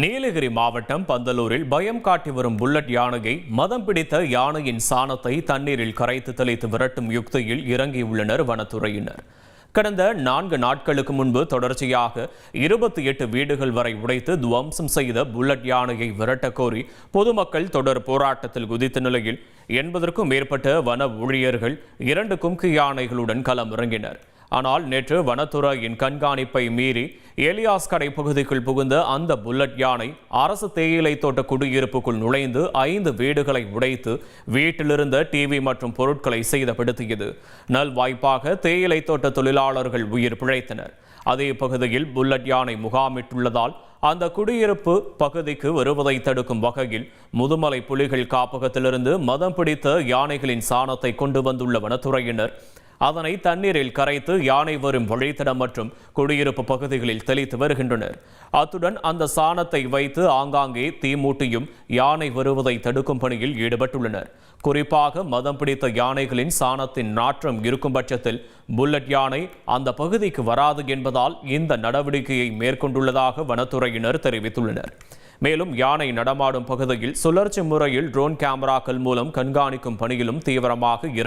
நீலகிரி மாவட்டம் பந்தலூரில் பயம் காட்டி வரும் புல்லட் யானையை மதம் பிடித்த யானையின் சாணத்தை தண்ணீரில் கரைத்து தெளித்து விரட்டும் யுக்தியில் இறங்கியுள்ளனர் வனத்துறையினர். கடந்த நான்கு நாட்களுக்கு முன்பு தொடர்ச்சியாக இருபத்தி எட்டு வீடுகள் வரை உடைத்து துவம்சம் செய்த புல்லட் யானையை விரட்ட கோரி பொதுமக்கள் தொடர் போராட்டத்தில் குதித்த நிலையில் எண்பதற்கும் மேற்பட்ட வன ஊழியர்கள் இரண்டு கும்கி யானைகளுடன் களம் இறங்கினர் ஆனால் நேற்று வனத்துறையின் கண்காணிப்பை மீறி எலியாஸ் கடை பகுதிக்குள் புகுந்த அந்த புல்லட் யானை அரசு தேயிலை தோட்ட குடியிருப்புக்குள் நுழைந்து ஐந்து வீடுகளை உடைத்து வீட்டிலிருந்த டிவி மற்றும் பொருட்களை சேதப்படுத்தியது. நல்வாய்ப்பாக தேயிலை தோட்ட தொழிலாளர்கள் உயிர் பிழைத்தனர். அதே பகுதியில் புல்லட் யானை முகாமிட்டுள்ளதால் அந்த குடியிருப்பு பகுதிக்கு வருவதை தடுக்கும் வகையில் முதுமலை புலிகள் காப்பகத்திலிருந்து மதம் பிடித்த யானைகளின் சாணத்தை கொண்டு வந்துள்ள வனத்துறையினர் அதனை தண்ணீரில் கரைத்து யானை வரும் வழித்தடம் மற்றும் குடியிருப்பு பகுதிகளில் தெளித்து வருகின்றனர். அத்துடன் அந்த சாணத்தை வைத்து ஆங்காங்கே தீமூட்டியும் யானை வருவதை தடுக்கும் பணியில் ஈடுபட்டுள்ளனர். குறிப்பாக மதம் பிடித்த யானைகளின் சாணத்தின் நாற்றம் இருக்கும் பட்சத்தில் புல்லட் யானை அந்த பகுதிக்கு வராது என்பதால் இந்த நடவடிக்கையை மேற்கொண்டுள்ளதாக வனத்துறையினர் தெரிவித்துள்ளனர். மேலும் யானை நடமாடும் பகுதியில் சுழற்சி முறையில் ட்ரோன் கேமராக்கள் மூலம் கண்காணிக்கும் பணியிலும் தீவிரமாக